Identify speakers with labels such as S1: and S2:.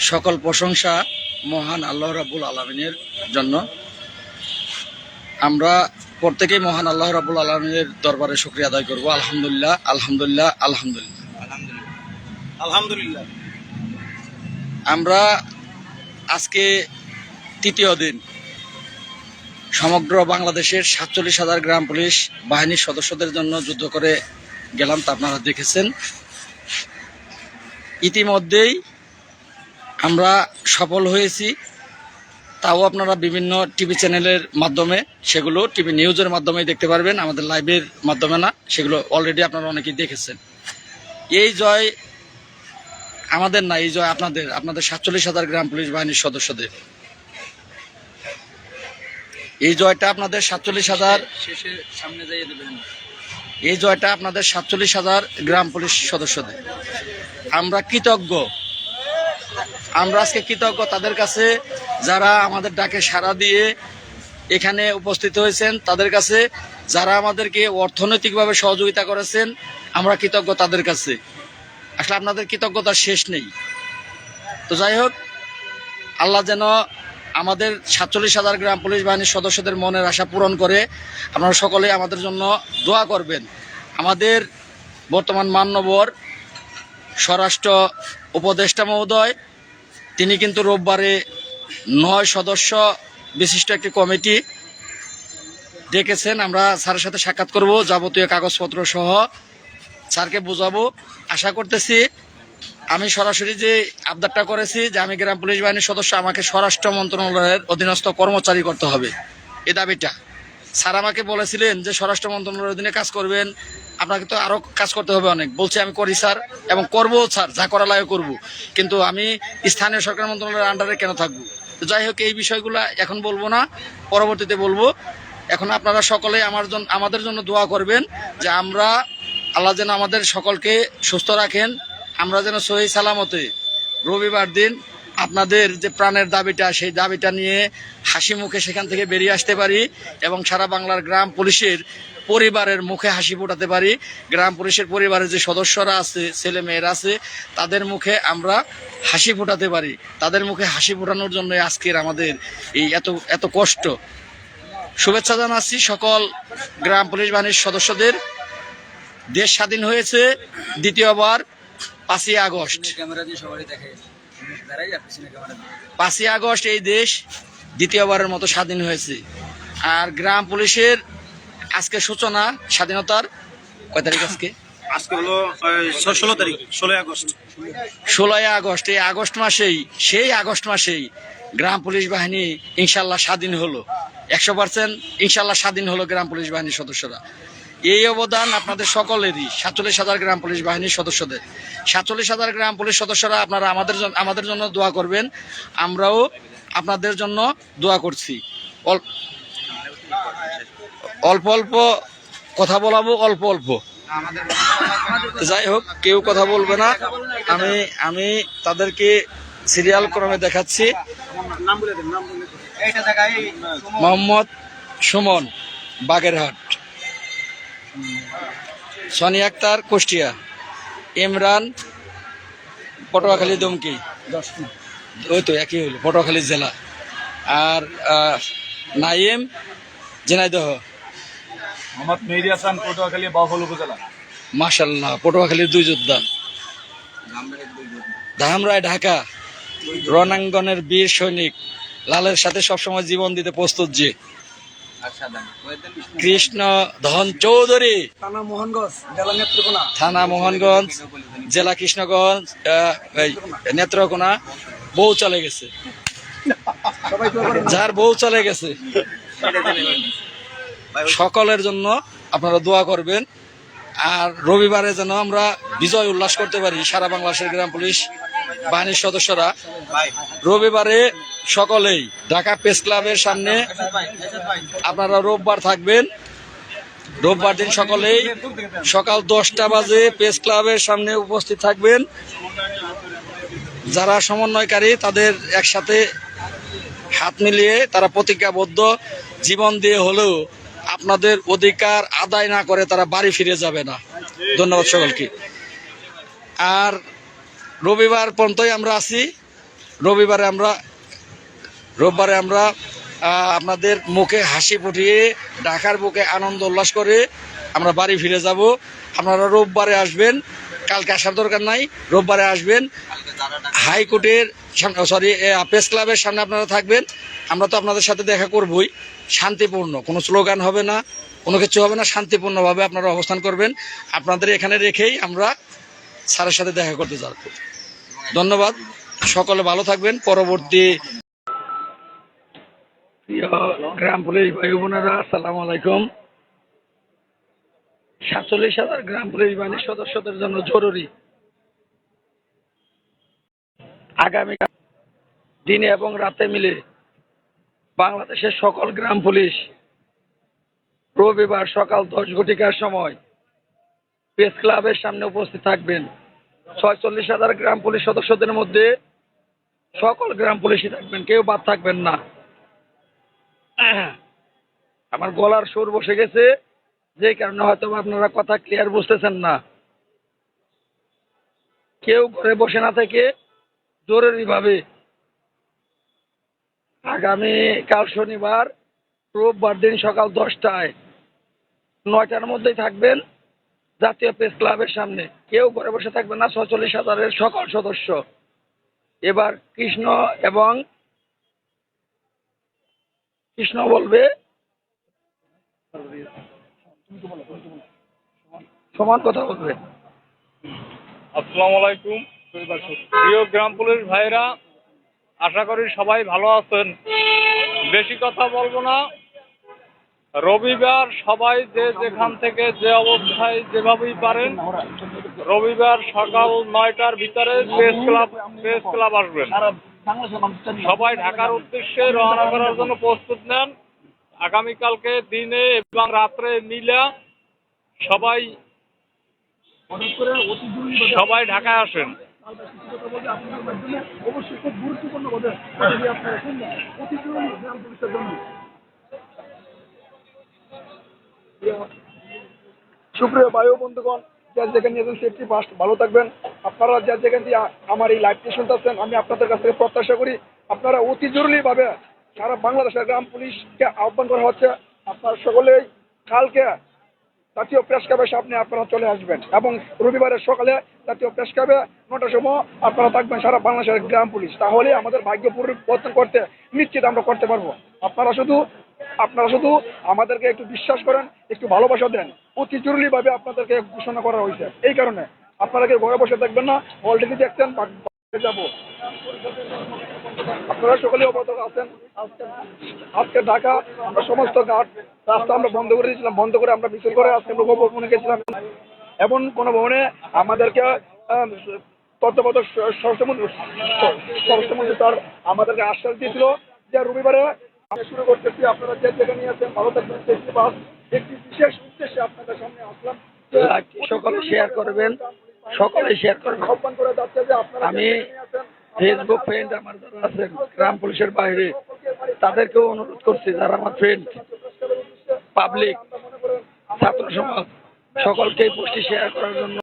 S1: সকল প্রশংসা মহান আল্লাহ রাবুল আলমিনের জন্য। আমরা প্রত্যেকেই মহান আল্লাহ রাবুল আলমিনের দরবারে শুক্রিয়া আদায় করব। আলহামদুলিল্লাহ আলহামদুলিল্লাহ আলহামদুলিল্লাহ।
S2: আলহামদুলিল্লাহ।
S1: আমরা আজকে তৃতীয় দিন। সমগ্র বাংলাদেশের সাতচল্লিশ হাজার গ্রাম পুলিশ বাহিনীর সদস্যদের জন্য যুদ্ধ করে গেলাম তা আপনারা দেখেছেন। ইতিমধ্যেই আমরা সফল হয়েছি। তাও আপনারা বিভিন্ন টিভি চ্যানেলের মাধ্যমে, সেগুলো টিভি নিউজের মাধ্যমে দেখতে পারবেন, আমাদের লাইভের মাধ্যমে না, সেগুলো অলরেডি আপনারা অনেকেই দেখেছেন। এই জয় আমাদের না, এই জয় আপনাদের আপনাদের সাতচল্লিশ হাজার গ্রাম পুলিশ বাহিনীর সদস্যদের। এই জয়টা আপনাদের সাতচল্লিশ হাজার
S2: শেষে সামনে যাইয়ে দেবেন।
S1: এই জয়টা আপনাদের সাতচল্লিশ হাজার গ্রাম পুলিশ সদস্যদের আমরা কৃতজ্ঞ। আমরা আজকে কৃতজ্ঞ তাদের কাছে, যারা আমাদের ডাকে সাড়া দিয়ে এখানে উপস্থিত হয়েছেন, তাদের কাছে যারা আমাদেরকে অর্থনৈতিকভাবে সহযোগিতা করেছেন, আমরা কৃতজ্ঞ তাদের কাছে। আসলে আপনাদের কৃতজ্ঞতার শেষ নেই। তো যাই হোক, আল্লাহ যেন আমাদের সাতচল্লিশ হাজার গ্রাম পুলিশ বাহিনীর সদস্যদের মনের আশা পূরণ করে আপনারা সকলে আমাদের জন্য দোয়া করবেন। আমাদের বর্তমান মান্যবর স্বরাষ্ট্র উপদেষ্টা মহোদয়, তিনি কিন্তু রোববারে নয় সদস্য বিশিষ্ট একটি কমিটি ডেকেছেন। আমরা স্যারের সাথে সাক্ষাৎ করব, যাবতীয় কাগজপত্র সহ স্যারকে বোঝাবো। আশা করতেছি আমি সরাসরি যে আবদারটা করেছি যে আমি গ্রাম পুলিশ বাহিনীর সদস্য, আমাকে স্বরাষ্ট্র মন্ত্রণালয়ের অধীনস্থ কর্মচারী করতে হবে। এ দাবিটা। স্যার আমাকে বলেছিলেন যে স্বরাষ্ট্র মন্ত্রণালয়ের অধীনে কাজ করবেন, আপনাকে তো আরও কাজ করতে হবে অনেক। বলছি, আমি করি স্যার, এবং করব স্যার, যা করা লাগে করব। কিন্তু আমি স্থানীয় সরকার মন্ত্রণালয়ের আন্ডারে কেন থাকব? তো যাই হোক, এই বিষয়গুলো এখন বলব না, পরবর্তীতে বলব। এখন আপনারা সকলে আমার জন্য আমাদের জন্য দোয়া করবেন যে আমরা আল্লাহ যেন আমাদের সকলকে সুস্থ রাখেন আমরা যেন সহি সালামতে রবিবার দিন আপনাদের যে প্রাণের দাবিটা, সেই দাবিটা নিয়ে হাসি মুখে সেখান থেকে বেরিয়ে আসতে পারি এবং সারা বাংলার গ্রাম পুলিশের পরিবারের মুখে হাসি ফোটাতে পারি। গ্রাম পুলিশের পরিবারের যে সদস্যরা আছে, ছেলে মেয়েরা আছে, তাদের মুখে আমরা হাসি ফোটাতে পারি। তাদের মুখে হাসি ফোটানোর জন্য আজকের আমাদের এই এত এত কষ্ট। শুভেচ্ছা জানাচ্ছি সকল গ্রাম পুলিশ বাহিনীর সদস্যদের। দেশ স্বাধীন হয়েছে, দ্বিতীয়বার পাঁচই আগস্ট।
S2: ক্যামেরা দিয়ে সবাই দেখে দাঁড়াই যাচ্ছে না ক্যামেরা দিয়ে।
S1: পাঁচই আগস্ট এই দেশ দ্বিতীয়বারের মতো স্বাধীন হয়েছে। আর গ্রাম পুলিশের আজকে সূচনা স্বাধীনতার কয় তারিখ আজকে?
S2: আজকে হলো ষোলো তারিখ ষোলোই আগস্ট।
S1: ষোলোই আগস্ট। এই আগস্ট মাসেই সেই আগস্ট মাসেই গ্রাম পুলিশ বাহিনী ইনশাল্লাহ স্বাধীন হলো। একশো পার্সেন্ট ইনশাল্লাহ স্বাধীন হলো গ্রাম পুলিশ বাহিনীর সদস্যরা। এই অবদান আপনাদের সকলেরই। সাতচল্লিশ হাজার গ্রাম পুলিশ বাহিনীর সদস্যদের। সাতচল্লিশ হাজার গ্রাম পুলিশ সদস্যরা আপনারা আমাদের আমাদের জন্য দোয়া করবেন। আমরাও আপনাদের জন্য দোয়া করছি। অল্প অল্প কথা বলাবো, অল্প অল্প। যাই হোক, কেউ কথা বলবে না। আমি আমি তাদেরকে সিরিয়াল ক্রমে দেখাচ্ছি। মোহাম্মদ সুমন, বাগেরহাট। সনি আক্তার কুষ্টিয়া। ইমরান পটুয়াখালী দমকি। ওই তো একই হলো পটুয়াখালী জেলা। আর নাইম ঝিনাইদহ।
S2: মোহাম্মদ মেহেদি হাসান পটুয়াখালী বাউফল উপজেলা।
S1: মাশাল্লাহ পটুয়াখালীর দুই যোদ্ধা। ধামরায় ঢাকা। রণাঙ্গনের বীর সৈনিক লালের সাথে সবসময় জীবন দিতে প্রস্তুত যে। কৃষ্ণ ধন চৌধুরী।
S2: থানা মোহনগঞ্জ জেলা নেত্রকোনা।
S1: থানা মোহনগঞ্জ জেলা কৃষ্ণগঞ্জ নেত্রকোনা। বউ চলে গেছে। যার বউ চলে গেছে। সকলের জন্য আপনারা দোয়া করবেন। আর রবিবারে যেন আমরা বিজয় উল্লাস করতে পারি সারা বাংলাদেশের গ্রাম পুলিশ। বাহিনীর সদস্যরা। রবিবারে সকলেই ঢাকা প্রেস ক্লাবের সামনে আপনারা রোববার থাকবেন। রোববার দিন সকলেই সকাল দশটা বাজে প্রেস ক্লাবের সামনে উপস্থিত থাকবেন। যারা সমন্বয়কারী, তাদের একসাথে হাত মিলিয়ে তারা প্রতিজ্ঞাবদ্ধ। জীবন দিয়ে হলেও আপনাদের অধিকার আদায় না করে তারা বাড়ি ফিরে যাবে না। ধন্যবাদ সকলকে। আর রবিবার পর্যন্তই আমরা আছি। রবিবারে আমরা, রোববারে আমরা আপনাদের মুখে হাসি ফুটিয়ে, ঢাকার বুকে আনন্দ উল্লাস করে আমরা বাড়ি ফিরে যাব। আপনারা রোববারে আসবেন, কালকে আসার দরকার নাই, রোববারে আসবেন। হাইকোর্টের সরি প্রেস ক্লাবের সামনে আপনারা থাকবেন। আমরা তো আপনাদের সাথে দেখা করবই। শান্তিপূর্ণ, কোনো স্লোগান হবে না, কোনো কিছু হবে না, শান্তিপূর্ণভাবে আপনারা অবস্থান করবেন। আপনাদের এখানে রেখেই আমরা স্যারের সাথে দেখা করতে যাব ধন্যবাদ। সকলে ভালো থাকবেন। পরবর্তী গ্রাম পুলিশ ভাই বোনেরা, আসসালামু আলাইকুম। সাতচল্লিশ হাজার গ্রাম পুলিশ বাহিনীর সদস্যদের জন্য জরুরি। আগামী দিনে এবং রাতে মিলে বাংলাদেশের সকল গ্রাম পুলিশ রবিবার সকাল দশ ঘটিকার সময় প্রেস ক্লাবের সামনে উপস্থিত থাকবেন। ছয়চল্লিশ হাজার গ্রাম পুলিশ সদস্যদের মধ্যে সকল গ্রাম পুলিশই থাকবেন, কেউ বাদ থাকবেন না। আমার গলার সুর বসে গেছে, যে কারণে হয়তো আপনারা কথা ক্লিয়ার বুঝতেছেন না। কেউ ঘরে বসে না থেকে জরুরিভাবে আগামী কাল শনিবার রোববার দিন সকাল দশটায়। নয়টার মধ্যেই থাকবেন। জাতীয় প্রেস ক্লাবের সামনে। কেউ ঘরে বসে থাকবেন না, ছচল্লিশ হাজারের সকল সদস্য। এবার কৃষ্ণ এবং কৃষ্ণ বলবে, সমান কথা বলবে।
S2: আসসালামু আলাইকুম প্রিয় গ্রাম পুলিশ ভাইরা, আশা করি সবাই ভালো আছেন। বেশি কথা বলব না। রবিবার সবাই যে যেখান থেকে যে অবস্থায় যেভাবেই পারেন, রবিবার সকাল নয়টার ভিতরে প্রেস ক্লাব প্রেস ক্লাব আসবেন। সবাই ঢাকার উদ্দেশ্যে রওনা করার জন্য প্রস্তুত নেন। আগামীকালকে দিনে এবং রাত্রে মিলা সবাই সবাই ঢাকায় আসেন।
S3: অবশ্যই খুব গুরুত্বপূর্ণ কথা যদি আপনারা শুনবেন অতি জরুরি গ্রাম পুলিশের সুপ্রিয় বায়ু বন্ধুগণ, যার যেখানে নিয়ে সেফটি ফার্স্ট ভালো থাকবেন। আপনারা যার যেখান দিয়ে আমার এই লাইভটি শুনতেছেন, আমি আপনাদের কাছ থেকে প্রত্যাশা করি আপনারা অতি জরুরিভাবে সারা বাংলাদেশের গ্রাম পুলিশকে আহ্বান করা হচ্ছে। আপনারা সকলেই কালকে জাতীয় প্রেস ক্লাবের সামনে আপনারা চলে আসবেন এবং রবিবারের সকালে জাতীয় প্রেস ক্লাবে নটার সময় আপনারা থাকবেন সারা বাংলাদেশের গ্রাম পুলিশ। তাহলে আমাদের ভাগ্য পরিবর্তন করতে নিশ্চিত আমরা করতে পারব। আপনারা শুধু আপনারা শুধু আমাদেরকে একটু বিশ্বাস করেন একটু ভালোবাসা দেন। অতি জরুরিভাবে আপনাদেরকে ঘোষণা করা হয়েছে। এই কারণে আপনারা কি ঘরে বসে দেখবেন না অলরেডি দেখছেন যাব। আপনারা সকলেই অবগত আছেন। আজকে ঢাকা আমরা সমস্ত ঘাট রাস্তা আমরা বন্ধ করে দিয়েছিলাম বন্ধ করে আমরা মিছিল করে আজকে আমরা ভবনে গেছিলাম। এমন কোনো ভবনে আমাদেরকে আম, তত্ত্বাবধায়ক স্বরাষ্ট্রমন্ত্রী স্বরাষ্ট্রমন্ত্রী স্যার আমাদেরকে আশ্বাস দিয়েছিল যে রবিবারে আমি শুরু করতেছি। আপনারা যে নিয়ে আছেন ভালো থাকবেন সেফটি বাস। একটি বিশেষ উদ্দেশ্যে আপনাদের সামনে আসলাম।
S1: সকলে শেয়ার করবেন সকলে শেয়ার করবেন।
S3: আহ্বান করে যাচ্ছে যে আপনারা
S1: আমি ফেসবুক ফ্রেন্ড আমার যারা আছেন গ্রাম পুলিশের বাইরে তাদেরকেও অনুরোধ করছি যারা আমার ফ্রেন্ড পাবলিক ছাত্র সমাজ সকলকে এই পোস্টটি শেয়ার করার জন্য